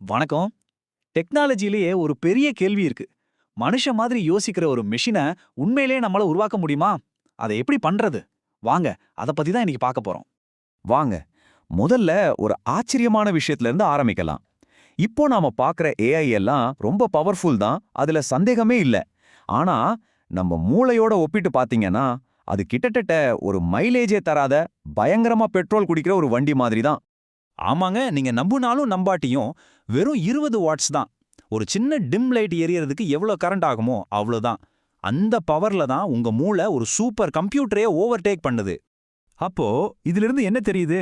வணக்கம். டெக்னாலஜிலேயே ஒரு பெரிய கேள்வி இருக்கு. மனுஷ மாதிரி யோசிக்கிற ஒரு மிஷினை உண்மையிலேயே நம்மளால உருவாக்க முடியுமா? அதை எப்படி பண்றது? வாங்க அதை பத்தி தான் இன்னைக்கு பார்க்க போறோம். வாங்க முதல்ல ஒரு ஆச்சரியமான விஷயத்துல இருந்து ஆரம்பிக்கலாம். இப்போ நாம பார்க்குற ஏஐ எல்லாம் ரொம்ப பவர்ஃபுல் தான் அதுல சந்தேகமே இல்ல. ஆனா நம்ம மூளையோட ஒப்பிட்டு பாத்தீங்கன்னா அது கிட்டத்தட்ட ஒரு மைலேஜே தராத பயங்கரமா பெட்ரோல் குடிக்கிற ஒரு வண்டி மாதிரி தான். ஆமாங்க நீங்க நம்புனாலும் நம்பாட்டியும் வெறும் இருபது வாட்ஸ் தான். ஒரு சின்ன டிம் லைட் எரியறதுக்கு எவ்வளோ கரண்ட் ஆகுமோ அவ்வளோதான். அந்த பவர்ல தான் உங்க மூளை ஒரு சூப்பர் கம்ப்யூட்டரே ஓவர்டேக் பண்ணுது. அப்போ இதிலிருந்து என்ன தெரியுது?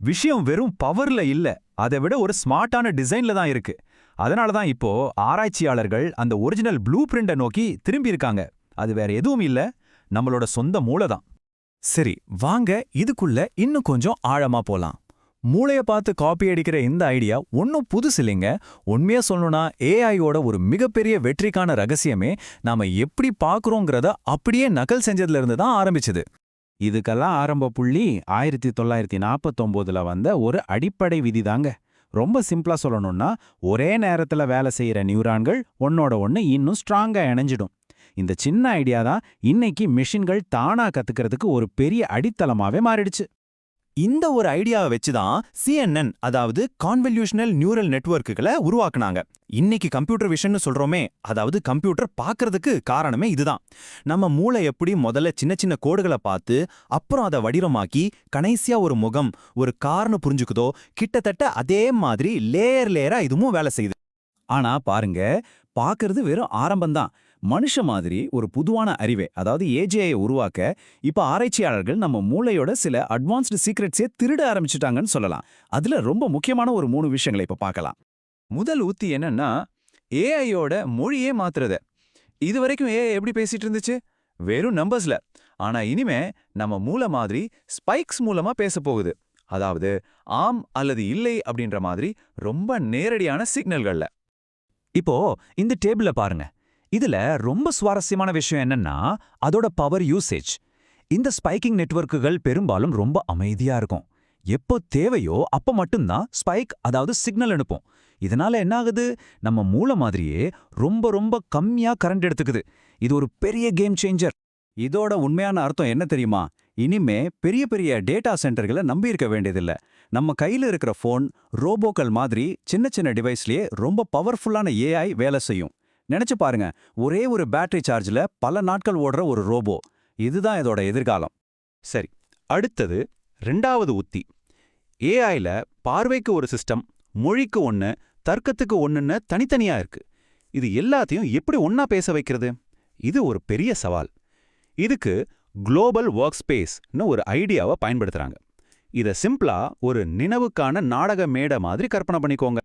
விஷயம் வெறும் பவர்ல இல்ல. அதை விட ஒரு ஸ்மார்ட்டான டிசைன்ல தான் இருக்கு. அதனால தான் இப்போ ஆராய்ச்சியாளர்கள் அந்த ஒரிஜினல் ப்ளூ பிரிண்ட நோக்கி திரும்பி இருக்காங்க. அது வேற எதுவும் இல்ல. நம்மளோட சொந்த மூளை தான். சரி வாங்க இதுக்குள்ள இன்னும் கொஞ்சம் ஆழமா போலாம். மூளைய பார்த்து காப்பி அடிக்கிற இந்த ஐடியா ஒன்றும் புதுசு இல்லைங்க. உண்மையா சொல்லணும்னா ஏஐயோட ஒரு மிகப்பெரிய வெற்றிக்கான ரகசியமே நாம எப்படி பார்க்கறோங்கிறத அப்படியே நகல் செஞ்சதுல இருந்து தான் ஆரம்பிச்சது. இதுக்கெல்லாம் ஆரம்ப புள்ளி ஆயிரத்தி தொள்ளாயிரத்தி நாற்பத்தொம்போதுல வந்த ஒரு அடிப்படை விதி தாங்க. ரொம்ப சிம்பிளா சொல்லணும்னா ஒரே நேரத்துல வேலை செய்யற நியூரான்கள் ஒன்னோட ஒண்ணு இன்னும் ஸ்ட்ராங்கா இணைஞ்சிடும். இந்த சின்ன ஐடியா தான் இன்னைக்கு மெஷின்கள் தானா கத்துக்கிறதுக்கு ஒரு பெரிய அடித்தளமாவே மாறிடுச்சு. இந்த ஒரு ஐடியாவை வச்சு தான் சிஎன்என் அதாவது கான்வல்யூஷனல் நியூரல் நெட்வொர்க்குகளை உருவாக்குனாங்க. இன்னைக்கு கம்ப்யூட்டர் விஷன்னு சொல்றோமே அதாவது கம்ப்யூட்டர் பார்க்கறதுக்கு காரணமே இதுதான். நம்ம மூளை எப்படி முதல்ல சின்ன சின்ன கோடுகளை பார்த்து அப்புறம் அதை வடிவமாக்கி கடைசியா ஒரு முகம் ஒரு கார்னு புரிஞ்சுக்குதோ கிட்டத்தட்ட அதே மாதிரி லேயர் லேயரா இதுவும் வேலை செய்யுது. ஆனா பாருங்க பார்க்கறது வெறும் ஆரம்பம்தான். மனுஷ மாதிரி ஒரு புதுவான அறிவை அதாவது ஏஜிஐ உருவாக்க இப்ப ஆராய்ச்சியாளர்கள் நம்ம மூளையோட சில அட்வான்ஸ்டு சீக்ரெட்ஸே திருட ஆரம்பிச்சுட்டாங்கன்னு சொல்லலாம். அதுல ரொம்ப முக்கியமான ஒரு மூணு விஷயங்களை இப்ப பார்க்கலாம். முதல் உத்தி என்னன்னா ஏஐயோட மொழியே மாத்துறது. இது வரைக்கும் ஏஐ எப்படி பேசிட்டு இருந்துச்சு? வெறும் நம்பர்ஸ்ல ஆனா இனிமே நம்ம மூளை மாதிரி ஸ்பைக்ஸ் மூலமா பேச போகுது. அதாவது ஆம் அல்லது இல்லை அப்படின்ற மாதிரி ரொம்ப நேரடியான சிக்னல்கள்ல இப்போ இந்த டேபிள பாருங்க. இதுல ரொம்ப சுவாரஸ்யமான விஷயம் என்னன்னா அதோட பவர் யூசேஜ் இந்த ஸ்பைக்கிங் நெட்வொர்க்குகள் பெரும்பாலும் ரொம்ப அமைதியா இருக்கும். எப்போ தேவையோ அப்ப மட்டும்தான் ஸ்பைக் அதாவது சிக்னல் அனுப்பும். இதனால என்ன ஆகுது? நம்ம மூளை மாதிரியே ரொம்ப ரொம்ப கம்மியா கரண்ட் எடுத்துக்குது. இது ஒரு பெரிய கேம் சேஞ்சர் இதோட உண்மையான அர்த்தம் என்ன தெரியுமா? இனிமே பெரிய பெரிய டேட்டா சென்டர்களை நம்பி இருக்க வேண்டியதில்ல. நம்ம கையில இருக்கிற ஃபோன் ரோபோக்கள் மாதிரி சின்ன சின்ன டிவைஸ்லயே ரொம்ப பவர்ஃபுல்லான ஏஐ வேலை செய்யும். நினைச்சு பாருங்க ஒரே ஒரு பேட்டரி சார்ஜ்ல பல நாட்கள் ஓடுற ஒரு ரோபோ. இதுதான் இதோட எதிர்காலம். சரி அடுத்தது ரெண்டாவது உத்தி. ஏஐல பார்வைக்கு ஒரு சிஸ்டம் மொழிக்கு ஒன்னு தர்க்கத்துக்கு ஒன்னுன்னு தனித்தனியா இருக்கு. இது எல்லாத்தையும் எப்படி ஒன்னா பேச வைக்கிறது? இது ஒரு பெரிய சவால். இதுக்கு குளோபல் ஒர்க் ஸ்பேஸ்னு ஒரு ஐடியாவை பயன்படுத்துறாங்க. இத சிம்பிளா ஒரு நினைவுக்கான நாடக மேடை மாதிரி கற்பனை பண்ணிக்கோங்க.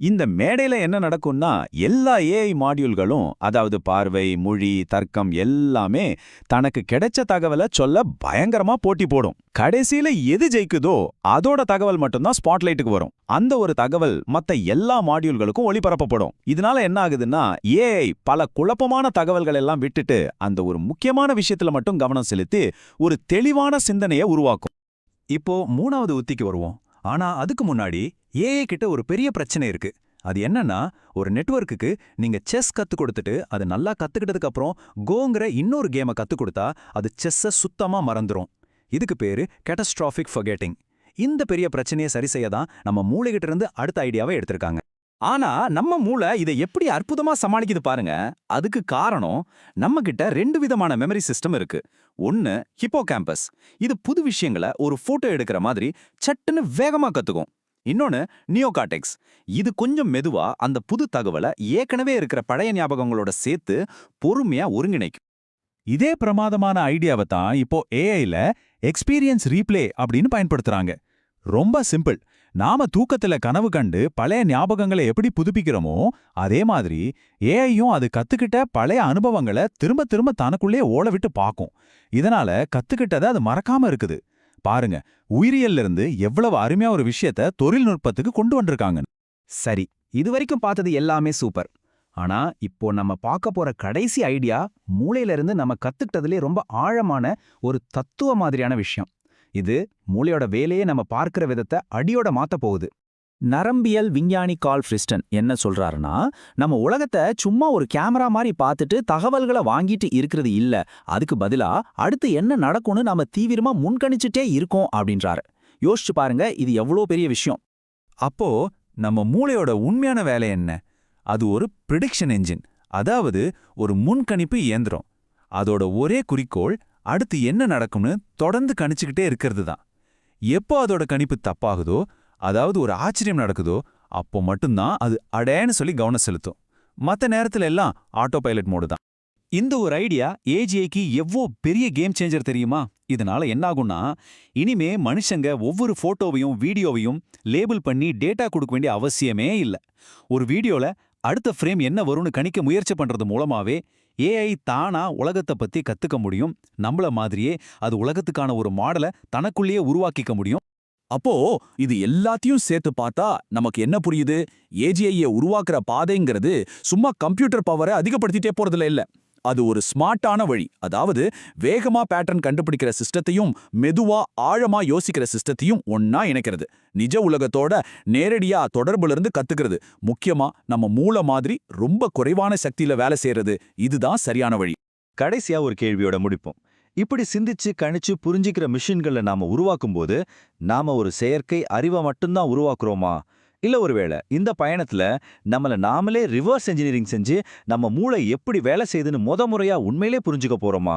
இந்த மேடையில என்ன நடக்கும்னா எல்லா ஏஐ மாடியூல்களும் அதாவது பார்வை மொழி தர்க்கம் எல்லாமே தனக்கு கிடைச்ச தகவலை சொல்ல பயங்கரமா போட்டி போடும். கடைசியில எது ஜெயிக்குதோ அதோட தகவல் மட்டும்தான் ஸ்பாட்லைட்டுக்கு வரும். அந்த ஒரு தகவல் மத்த எல்லா மாடியூல்களுக்கும் ஒளிபரப்பப்படும். இதனால என்ன ஆகுதுன்னா ஏஐ பல குழப்பமான தகவல்கள் எல்லாம் விட்டுட்டு அந்த ஒரு முக்கியமான விஷயத்துல மட்டும் கவனம் செலுத்தி ஒரு தெளிவான சிந்தனையை உருவாக்கும். இப்போ மூணாவது உத்திக்கு வருவோம். ஆனா அதுக்கு முன்னாடி ஏஏ கிட்ட ஒரு பெரிய பிரச்சனை இருக்கு. அது என்னன்னா ஒரு நெட்வொர்க்குக்கு நீங்க செஸ் கத்து கொடுத்துட்டு அது நல்லா கத்துக்கிட்டதுக்கு அப்புறம் கோங்கிற இன்னொரு கேமை கத்து கொடுத்தா அது செஸ்ஸ சுத்தமா மறந்துரும். இதுக்கு பேரு கேட்டஸ்ட்ராஃபிக் ஃபர்கெட்டிங் இந்த பெரிய பிரச்சனையை சரி செய்ய தான் நம்ம மூளைகிட்ட இருந்து அடுத்த ஐடியாவை எடுத்திருக்காங்க. ஆனா நம்ம மூளை இதை எப்படி அற்புதமா சமாளிக்குது பாருங்க. அதுக்கு காரணம் நம்ம கிட்ட ரெண்டு விதமான மெமரி சிஸ்டம் இருக்கு. ஒன்னு ஹிப்போ கேம்பஸ் இது புது விஷயங்களை ஒரு போட்டோ எடுக்கிற மாதிரி சட்டுன்னு வேகமா கத்துக்கும். இன்னொன்னு நியோகாட்டெக்ஸ் இது கொஞ்சம் மெதுவா அந்த புது தகவலை ஏற்கனவே இருக்கிற பழைய ஞாபகங்களோட சேர்த்து பொறுமையா ஒருங்கிணைக்கும். இதே பிரமாதமான ஐடியாவை தான் இப்போ ஏஐல எக்ஸ்பீரியன்ஸ் ரீப்ளே அப்படின்னு பயன்படுத்துறாங்க. ரொம்ப சிம்பிள் நாம தூக்கத்துல கனவு கண்டு பழைய ஞாபகங்களை எப்படி புதுப்பிக்கிறோமோ அதே மாதிரி ஏஐயும் அது கத்துக்கிட்ட பழைய அனுபவங்களை திரும்ப திரும்ப தனக்குள்ளே ஓட விட்டு பார்க்கும். இதனால கத்துக்கிட்டதை அது மறக்காம இருக்குது. பாருங்க உயிரியல்ல இருந்து எவ்வளவு அருமையா ஒரு விஷயத்த தொழில்நுட்பத்துக்கு கொண்டு வந்திருக்காங்க. சரி இது வரைக்கும் பார்த்தது எல்லாமே சூப்பர். ஆனா இப்போ நம்ம பார்க்க போற கடைசி ஐடியா மூளையிலிருந்து நம்ம கத்துக்கிட்டதுலே ரொம்ப ஆழமான ஒரு தத்துவ மாதிரியான விஷயம். இது மூளையோட வேலையே நம்ம பார்க்கிற விதத்தை அடியோட மாத்த போகுது. நரம்பியல் விஞ்ஞானி கால் ஃப்ரிஸ்டன் என்ன சொல்றாருன்னா நம்ம உலகத்தை சும்மா ஒரு கேமரா மாதிரி பார்த்துட்டு தகவல்களை வாங்கிட்டு இருக்கிறது இல்ல அதுக்கு பதிலா அடுத்து என்ன நடக்கும்னு நாம தீவிரமா முன்கணிச்சுட்டே இருக்கோம் அப்படின்றாரு. யோசிச்சு பாருங்க இது எவ்வளோ பெரிய விஷயம். அப்போ நம்ம மூளையோட உண்மையான வேலை என்ன? அது ஒரு ப்ரிடிக்ஷன் என்ஜின் அதாவது ஒரு முன்கணிப்பு இயந்திரம். அதோட ஒரே குறிக்கோள் அடுத்து என்ன நடக்கும்னு தொடர்ந்து கணிச்சுக்கிட்டே இருக்கிறது தான் எப்போ அதோட கணிப்பு தப்பாகுதோ அதாவது ஒரு ஆச்சரியம் நடக்குதோ அப்போ மட்டும்தான் அது அடேன்னு சொல்லி கவனம் செலுத்தும். மத்த நேரத்துல எல்லாம் ஆட்டோ பைலட் மோடு தான். இந்த ஒரு ஐடியா ஏஜிஐக்கு எவ்வளோ பெரிய கேம் சேஞ்சர் தெரியுமா? இதனால என்னாகும்னா இனிமே மனுஷங்க ஒவ்வொரு போட்டோவையும் வீடியோவையும் லேபிள் பண்ணி டேட்டா கொடுக்க வேண்டிய அவசியமே இல்ல. ஒரு வீடியோல அடுத்த ஃப்ரேம் என்ன வரும்னு கணிக்க முயற்சி பண்றது மூலமாவே ஏஐ தானா உலகத்தை பத்தி கத்துக்க முடியும். நம்மள மாதிரியே அது உலகத்துக்கான ஒரு மாடலை தனக்குள்ளேயே உருவாக்கிக்க முடியும். அப்போ இது எல்லாத்தையும் சேர்த்து பார்த்தா நமக்கு என்ன புரியுது? ஏஜிஐயை உருவாக்குற பாதைங்கிறது சும்மா கம்ப்யூட்டர் பவரை அதிகப்படுத்திட்டே போறதுல இல்ல. அது ஒரு ஸ்மார்ட்டான வழி. அதாவது வேகமா பேட்டர்ன் கண்டுபிடிக்கிற சிஸ்டத்தையும் மெதுவா ஆழமா யோசிக்கிற சிஸ்டத்தையும் ஒன்னா இணைக்கிறது. நிஜ உலகத்தோட நேரடியா தொடர்புல இருந்து கத்துக்கிறது. முக்கியமா நம்ம மூளை மாதிரி ரொம்ப குறைவான சக்தியில வேலை செய்யறது. இதுதான் சரியான வழி. கடைசியா ஒரு கேள்வியோட முடிப்போம். இப்படி சிந்திச்சு கணிச்சு புரிஞ்சிக்கிற மிஷின்களை நாம உருவாக்கும் போது நாம ஒரு செயற்கை அறிவை மட்டும்தான் உருவாக்குறோமா? இல்ல ஒருவேளை இந்த பயணத்துல நம்மள நாமளே ரிவர்ஸ் இன்ஜினியரிங் செஞ்சு நம்ம மூளை எப்படி வேலை செய்யுதுன்னு முத முறையா உண்மையிலே புரிஞ்சுக்க போறோமா?